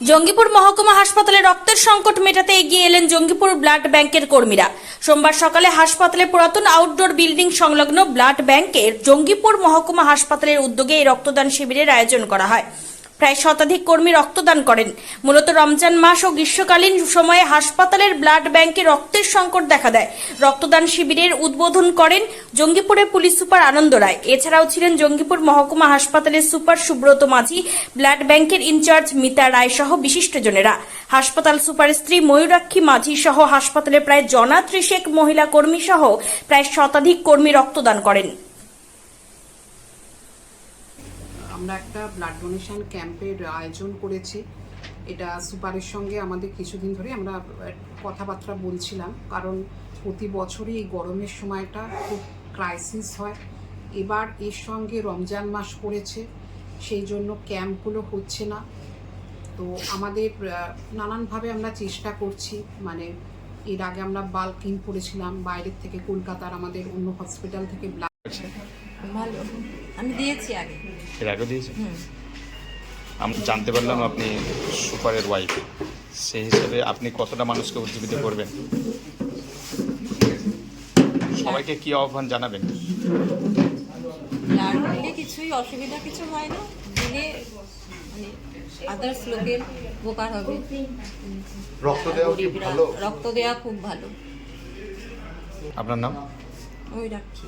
জঙ্গিপুর মহকুমা হাসপাতালে রক্তের সংকট মেটাতে এগিয়ে এলেন জঙ্গিপুর ব্লাড ব্যাংকের কর্মীরা। সোমবার সকালে হাসপাতালে পুরাতন আউটডোর বিল্ডিং সংলগ্ন ব্লাড ব্যাংকের জঙ্গিপুর মহকুমা হাসপাতালের উদ্যোগে এই রক্তদান শিবিরের আয়োজন করা হয়। প্রায় শতাধিক কর্মী রক্তদান করেন। মূলত রমজান মাস ও গ্রীষ্মকালীন সময়ে হাসপাতালের ব্লাড ব্যাংকে রক্তের সংকট দেখা দেয়। রক্তদান শিবিরের উদ্বোধন করেন জঙ্গিপুরের পুলিশ সুপার আনন্দ রায়। এছাড়াও ছিলেন জঙ্গিপুর মহকুমা হাসপাতালের সুপার সুব্রত মাঝি, ব্লাড ব্যাংকের ইনচার্জ মিতা রায় সহ বিশিষ্টজনেরা। হাসপাতাল সুপার স্ত্রী ময়ূরাক্ষী মাঝি সহ হাসপাতালে প্রায় জনা ত্রিশেক মহিলা কর্মী সহ প্রায় শতাধিক কর্মী রক্তদান করেন। আমরা একটা ব্লাড ডোনেশন ক্যাম্পের আয়োজন করেছি। এটা সুপারের সঙ্গে আমাদের কিছুদিন ধরে আমরা কথাবার্তা বলছিলাম। কারণ প্রতি বছরই এই গরমের সময়টা খুব ক্রাইসিস হয়। এবার এর সঙ্গে রমজান মাস পড়েছে, সেই জন্য ক্যাম্পগুলো হচ্ছে না। তো আমাদের নানানভাবে আমরা চেষ্টা করছি। মানে এর আগে আমরা বাল্ক করেছিলাম, বাইরের থেকে কলকাতার আমাদের অন্য হসপিটাল থেকে ব্লাড আমি দিয়েছি আগে। এর আগে দিয়েছেন? আমি জানতে পারলাম আপনি সুপারের ওয়াইফ সেই হিসেবে আপনি কতটা মানুষকে উজ্জীবিত করবেন? সবাইকে কি আহ্বান জানাবেন? কিছুই অসুবিধা কিছু হয় না। দিলে মানে আদার্স লোকের উপকার হবে। রক্ত দেওয়া কি ভালো? রক্ত দেওয়া খুব ভালো। আপনার নাম? ওই রাখি।